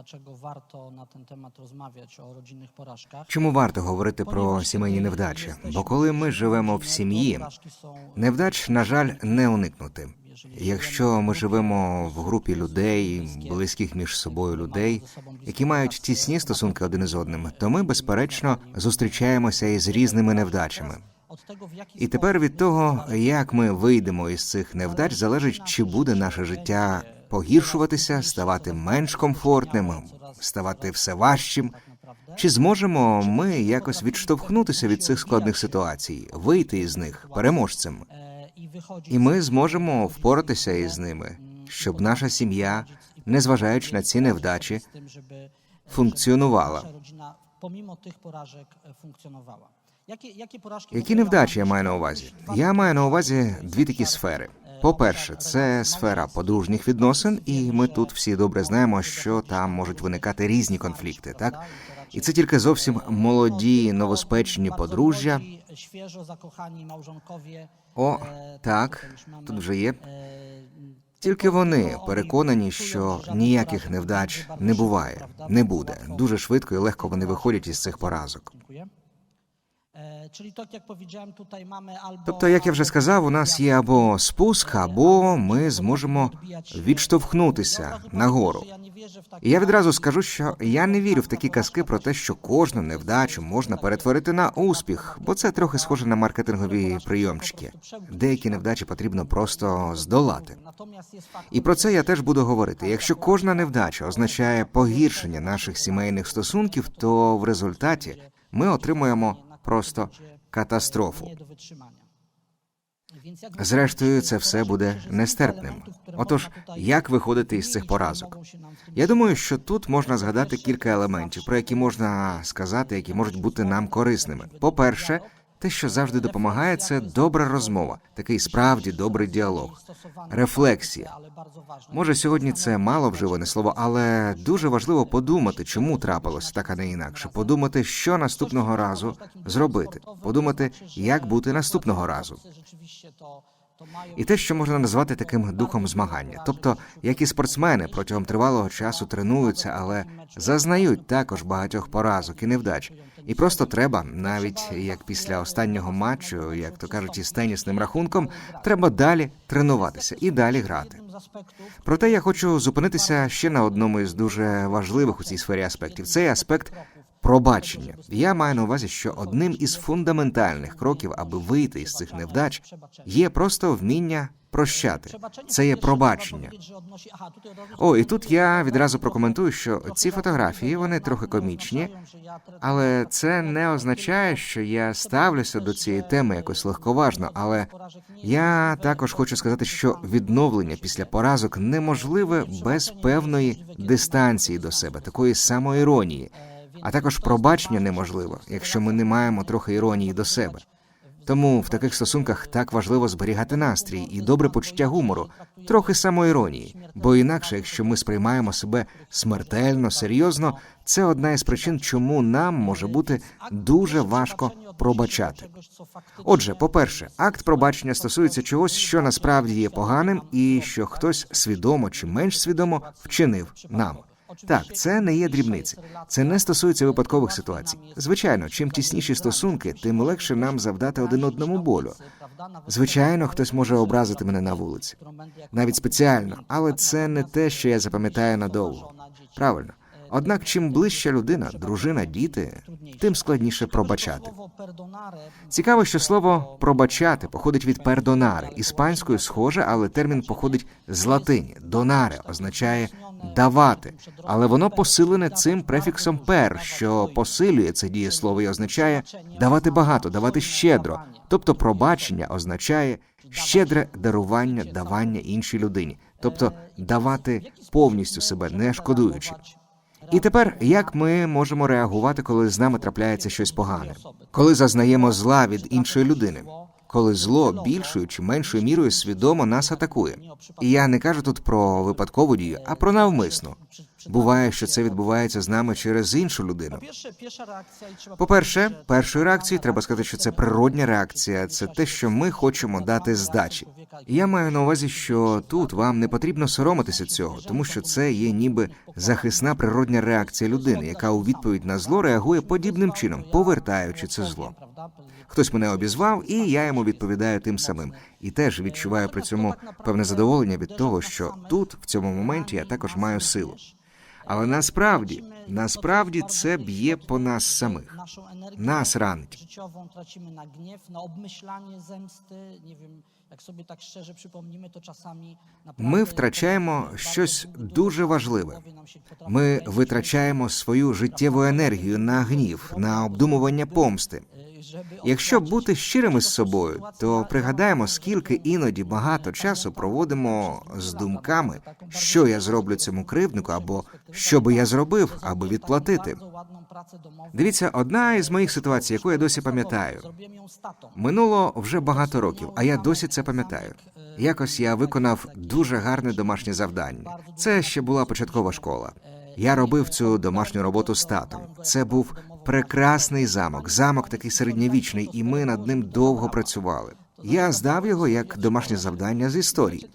dlaczego warto na ten temat rozmawiać o rodzinnych porażkach. Чому варто говорити про сімейні невдачі? Бо коли ми живемо в сім'ї, невдач, на жаль, не уникнути. Якщо ми живемо в групі людей, близьких між собою людей, які мають тісні стосунки один із одним, то ми, безперечно, зустрічаємося із різними невдачами. І тепер від того, як ми вийдемо із цих невдач, залежить, чи буде наше життя погіршуватися, ставати менш комфортним, ставати все важчим. Чи зможемо ми якось відштовхнутися від цих складних ситуацій, вийти із них переможцем? І ми зможемо впоратися із ними, щоб наша сім'я, незважаючи на ці невдачі, функціонувала. Pomimo tych porażek e, funkcjonowała. Jakie, jakie porażki Які невдачі я маю на увазі? Я маю на увазі дві такі сфери. По-перше, це сфера подружніх відносин, і ми тут всі добре знаємо, що там можуть виникати різні конфлікти, так? І це тільки зовсім молоді, новоспечені подружжя. О, так, тут вже є. Тільки вони переконані, що ніяких невдач не буває, не буде. Дуже швидко і легко вони виходять із цих поразок. Тобто, як я вже сказав, у нас є або спуск, або ми зможемо відштовхнутися нагору. І я відразу скажу, що я не вірю в такі казки про те, що кожну невдачу можна перетворити на успіх, бо це трохи схоже на маркетингові прийомчики. Деякі невдачі потрібно просто здолати. І про це я теж буду говорити. Якщо кожна невдача означає погіршення наших сімейних стосунків, то в результаті ми отримуємо просто катастрофу. Зрештою, це все буде нестерпним. Отож, як виходити із цих поразок? Я думаю, що тут можна згадати кілька елементів, про які можна сказати, які можуть бути нам корисними. По-перше, те, що завжди допомагає, це добра розмова, такий справді добрий діалог, рефлексія. Може, сьогодні це мало вживане слово, але дуже важливо подумати, чому трапилося так, а не інакше. Подумати, що наступного разу зробити, подумати, як бути наступного разу. І те, що можна назвати таким духом змагання, тобто як і спортсмени протягом тривалого часу тренуються, але зазнають також багатьох поразок і невдач. І просто треба, навіть як після останнього матчу, як то кажуть, із тенісним рахунком, треба далі тренуватися і далі грати. Проте я хочу зупинитися ще на одному із дуже важливих у цій сфері аспектів. Цей аспект пробачення. Я маю на увазі, що одним із фундаментальних кроків, аби вийти із цих невдач, є просто вміння прощати. Це є пробачення. О, і тут я відразу прокоментую, що ці фотографії вони трохи комічні, але це не означає, що я ставлюся до цієї теми якось легковажно. Але я також хочу сказати, що відновлення після поразок неможливе без певної дистанції до себе, такої самоіронії, а також пробачення неможливо, якщо ми не маємо трохи іронії до себе. Тому в таких стосунках так важливо зберігати настрій і добре почуття гумору, трохи самоіронії. Бо інакше, якщо ми сприймаємо себе смертельно, серйозно, це одна із причин, чому нам може бути дуже важко пробачати. Отже, по-перше, акт пробачення стосується чогось, що насправді є поганим, і що хтось свідомо чи менш свідомо вчинив нам. Так, це не є дрібниці. Це не стосується випадкових ситуацій. Звичайно, чим тісніші стосунки, тим легше нам завдати один одному болю. Звичайно, хтось може образити мене на вулиці, навіть спеціально, але це не те, що я запам'ятаю надовго. Правильно. Однак, чим ближча людина, дружина, діти, тим складніше пробачати. Цікаво, що слово пробачати походить від пердонари. Іспанською схоже, але термін походить з латині. Донаре означає давати, але воно посилене цим префіксом пер, що посилює це дієслово і означає давати багато, давати щедро. Тобто пробачення означає щедре дарування, давання іншій людині, тобто давати повністю себе, не шкодуючи. І тепер як ми можемо реагувати, коли з нами трапляється щось погане, коли зазнаємо зла від іншої людини, коли зло більшою чи меншою мірою свідомо нас атакує. І я не кажу тут про випадкову дію, а про навмисну. Буває, що це відбувається з нами через іншу людину. Powiedzieć, że першою реакцією треба сказати, що це природня реакція, це те, що ми хочемо дати здачі. Я маю на увазі, що тут вам не потрібно соромитися цього, тому що це є ніби захисна природня реакція людини, яка у відповідь на зло реагує подібним чином, повертаючи це зло. Хтось мене обізвав, і я йому відповідаю тим самим. І теж відчуваю при цьому певне задоволення від того, що тут, в цьому моменті, я також маю силу. Але насправді, насправді це б'є по нас самих. Нас ранить. Ми втрачаємо щось дуже важливе. Ми витрачаємо свою життєву енергію на гнів, на обдумування помсти. Якщо бути щирими з собою, то пригадаємо, скільки іноді багато часу проводимо з думками, що я зроблю цьому кривднику, або що би я зробив, аби відплатити. Дивіться, одна із моїх ситуацій, яку я досі пам'ятаю. Минуло вже багато років, а я досі це пам'ятаю. Якось я виконав дуже гарне домашнє завдання. Це ще була початкова школа. Я робив цю домашню роботу з татом. Це був прекрасний замок, замок такий середньовічний, і ми над ним довго працювали. Я здав його як домашнє завдання з історії.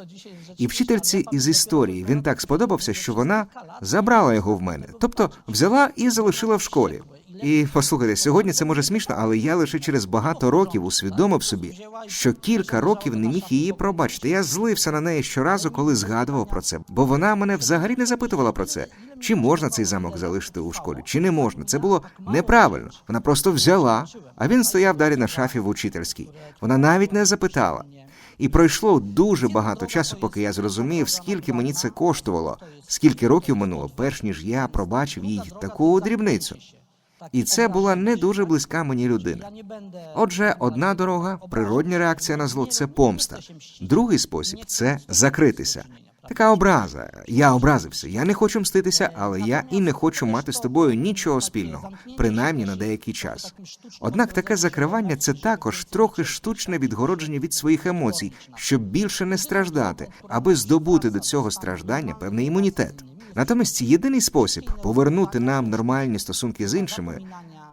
І вчительці із історії він так сподобався, що вона забрала його в мене, тобто взяла і залишила в школі. І послухайте, сьогодні це може смішно, але я лише через багато років усвідомив собі, що кілька років не міг її пробачити. Я злився на неї щоразу, коли згадував про це, бо вона мене взагалі не запитувала про це. Чи можна цей замок залишити у школі, чи не можна. Це було неправильно. Вона просто взяла, а він стояв далі на шафі в учительській. Вона навіть не запитала. І пройшло дуже багато часу, поки я зрозумів, скільки мені це коштувало, скільки років минуло, перш ніж я пробачив їй таку дрібницю. І це була не дуже близька мені людина. Отже, одна дорога, природня реакція на зло це помста. Другий спосіб це закритися. Така образа. Я образився. Я не хочу мститися, але я і не хочу мати з тобою нічого спільного, принаймні на деякий час. Однак таке закривання це також трохи штучне відгородження від своїх емоцій, щоб більше не страждати, аби здобути до цього страждання певний імунітет. Натомість єдиний спосіб повернути нам нормальні стосунки з іншими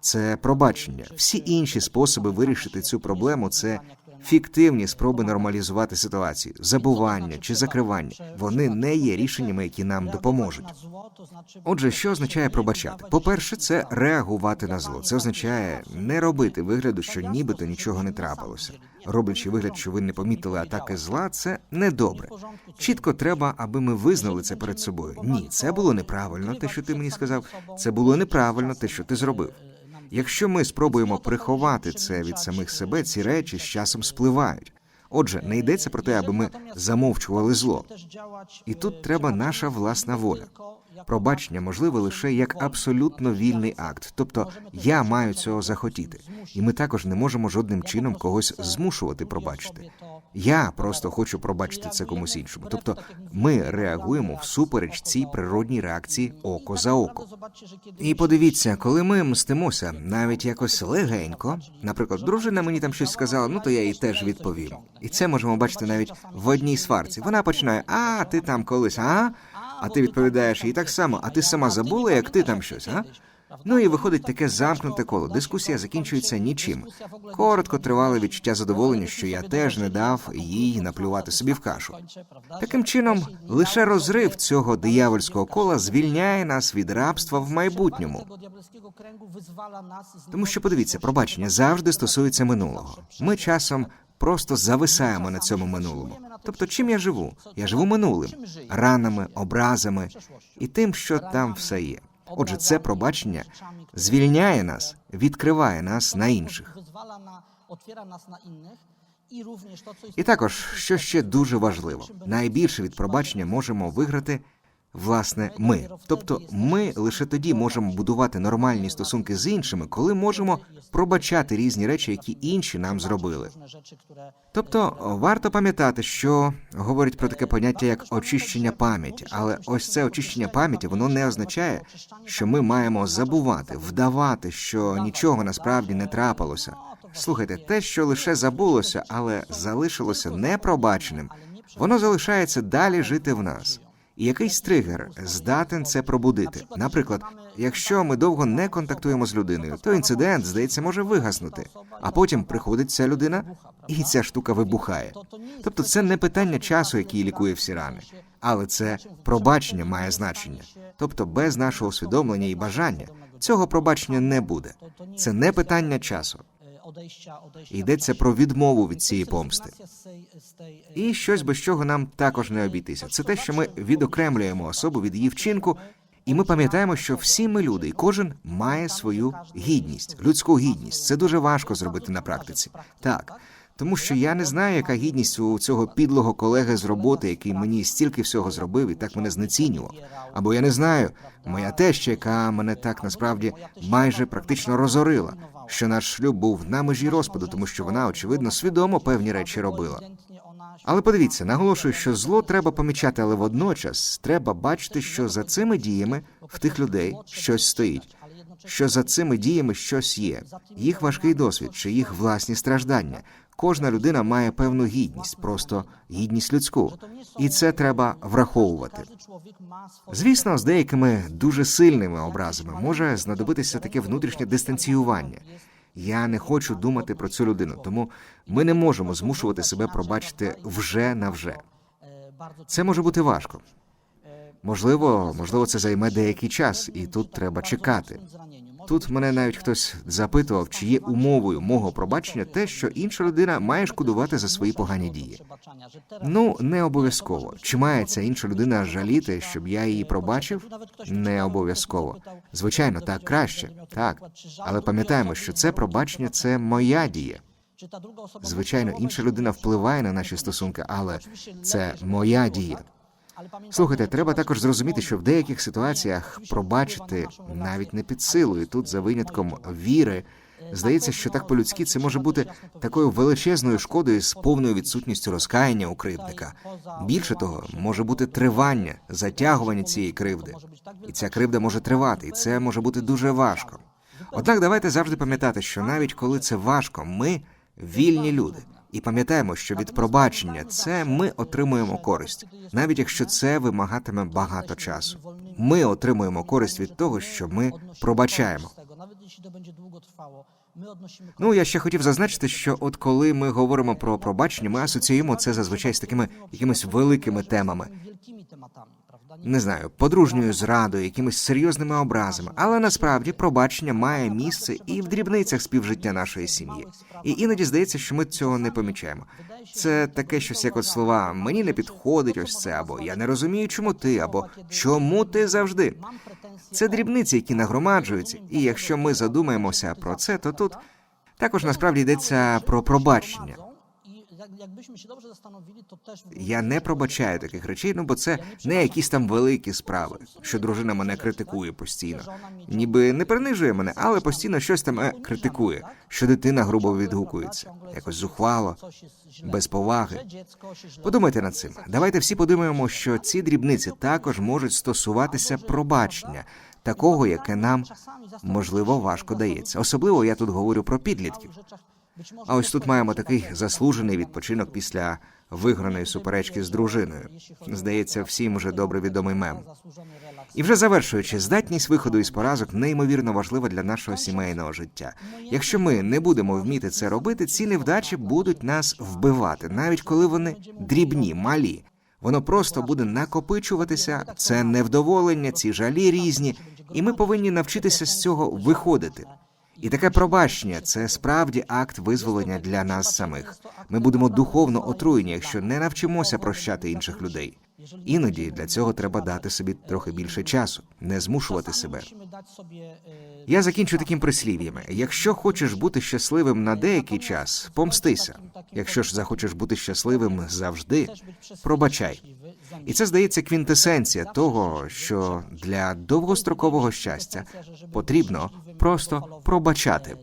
це пробачення. Всі інші способи вирішити цю проблему це фіктивні спроби нормалізувати ситуацію, забування чи закривання. Вони не є рішеннями, які нам допоможуть. Отже, що означає пробачати? По-перше, це реагувати на зло. Це означає не робити вигляду, що нібито нічого не трапилося. Роблячи вигляд, що ви не помітили атаки зла, це недобре. Чітко треба, аби ми визнали це перед собою. Ні, це було неправильно, те, що ти мені сказав. Це було неправильно, те, що ти зробив. Якщо ми спробуємо приховати це від самих себе, ці речі з часом спливають. Отже, не йдеться про те, аби ми замовчували зло. І тут треба наша власна воля. Пробачення можливе лише як абсолютно вільний акт, тобто я маю цього захотіти, і ми також не можемо жодним чином когось змушувати пробачити. Я просто хочу пробачити це комусь іншому. Тобто, ми реагуємо всупереч цій природній реакції око за око. І подивіться, коли ми мстимося, навіть якось легенько, наприклад, дружина мені там щось сказала, ну то я їй теж відповім. І це можемо бачити навіть в одній сварці. Вона починає: А, ти там колись, а? А ти відповідаєш їй так само, а ти сама забула, як ти там щось, а? Ну і виходить таке замкнуте коло. Дискусія закінчується нічим. Коротко тривале відчуття задоволення, що я теж не дав їй наплювати собі в кашу. Таким чином, лише розрив цього диявольського кола звільняє нас від рабства в майбутньому. Тому що подивіться, пробачення завжди стосується минулого. Ми часом просто зависаємо на цьому минулому. Тобто, чим я живу? Я живу минулим, ранами, образами і тим, що там все є. Отже, це пробачення звільняє нас, відкриває нас на інших. І також, що ще дуже важливо, найбільше від пробачення можемо виграти власне ми. Тобто, ми лише тоді можемо будувати нормальні стосунки з іншими, коли можемо пробачати різні речі, які інші нам зробили. Тобто варто пам'ятати, що говорять про таке поняття як очищення пам'яті, але ось це очищення пам'яті воно не означає, що ми маємо забувати, вдавати, що нічого насправді не трапилося. Слухайте, те, що лише забулося, але залишилося непробаченим, воно залишається далі жити в нас. І якийсь тригер здатен це пробудити. Наприклад, якщо ми довго не контактуємо з людиною, то інцидент, здається, може вигаснути. А потім приходить ця людина, і ця штука вибухає. Тобто, це не питання часу, який лікує всі рани, але це пробачення має значення. Тобто, без нашого усвідомлення і бажання цього пробачення не буде. Це не питання часу. Йдеться про відмову від цієї помсти. І щось без чого нам також не обійтися. Це те, що ми відокремлюємо особу від її вчинку, і ми пам'ятаємо, що всі ми люди, і кожен має свою гідність, людську гідність. Це дуже важко зробити на практиці. Так. Тому що я не знаю, яка гідність у цього підлого колеги з роботи, який мені стільки всього зробив і так мене знецінював. Або я не знаю, моя теща, яка мене так насправді майже практично розорила, що наш шлюб був на межі розпаду, тому що вона, очевидно, свідомо певні речі робила. Але подивіться, наголошую, що зло треба помічати, але водночас треба бачити, що за цими діями в тих людей щось стоїть, що за цими діями щось є, їх важкий досвід чи їх власні страждання. Кожна людина має певну гідність, просто гідність людську, і це треба враховувати. Звісно, з деякими дуже сильними образами може знадобитися таке внутрішнє дистанціювання. Я не хочу думати про цю людину, тому ми не можемо змушувати себе пробачити вже навже. Це може бути важко. Можливо, можливо, це займе деякий час, і тут треба чекати. Тут мене навіть хтось запитував, чи є умовою мого пробачення те, що інша людина має шкодувати за свої погані дії. Ну, не обов'язково. Чи має ця інша людина жаліти, щоб я її пробачив? Не обов'язково. Звичайно, так краще, так. Але пам'ятаємо, що це пробачення це моя дія. Звичайно, інша людина впливає на наші стосунки, але це моя дія. Слухайте, треба також зрозуміти, що в деяких ситуаціях пробачити навіть не під силу, тут за винятком віри. Здається, що так по-людськи це може бути такою величезною шкодою з повною відсутністю розкаяння у кривдника. Більше того, може бути тривання, затягування цієї кривди, і ця кривда може тривати, і це може бути дуже важко. Однак давайте завжди пам'ятати, що навіть коли це важко, ми вільні люди. І пам'ятаємо, що від пробачення це ми отримуємо користь, навіть якщо це вимагатиме багато часу. Ми отримуємо користь від того, що ми пробачаємо. Ну я ще хотів зазначити, що от коли ми говоримо про пробачення, ми асоціюємо це зазвичай з такими якимись великими темами. Не знаю, подружньою зрадою, якимись серйозними образами, але насправді пробачення має місце і в дрібницях співжиття нашої сім'ї. І іноді здається, що ми цього не помічаємо. Це таке щось, як от слова мені не підходить ось це, або я не розумію, чому ти, або чому ти завжди. Це дрібниці, які нагромаджуються, і якщо ми задумаємося про це, то тут також насправді йдеться про пробачення. Я не пробачаю таких речей, ну бо це не якісь там великі справи, що дружина мене критикує постійно, ніби не принижує мене, але постійно щось там е, критикує, що дитина грубо відгукується, якось зухвало, без поваги. Подумайте над цим. Давайте всі подумаємо, що ці дрібниці також можуть стосуватися пробачення, такого, яке нам можливо важко дається. Особливо я тут говорю про підлітків. А ось тут маємо такий заслужений відпочинок після виграної суперечки з дружиною. Здається, всім уже добре відомий мем. І вже завершуючи, здатність виходу із поразок неймовірно важлива для нашого сімейного життя. Якщо ми не будемо вміти це робити, ці невдачі будуть нас вбивати, навіть коли вони дрібні, малі. Воно просто буде накопичуватися. Це невдоволення, ці жалі різні, і ми повинні навчитися з цього виходити. І таке пробачення це справді акт визволення для нас самих. Ми будемо духовно отруєні, якщо не навчимося прощати інших людей. Іноді для цього треба дати собі трохи більше часу, не змушувати себе. Я закінчу таким прислів'ями: якщо хочеш бути щасливим на деякий час, помстися. Якщо ж захочеш бути щасливим завжди, пробачай. І це здається квінтесенція того, що для довгострокового щастя потрібно просто пробачати.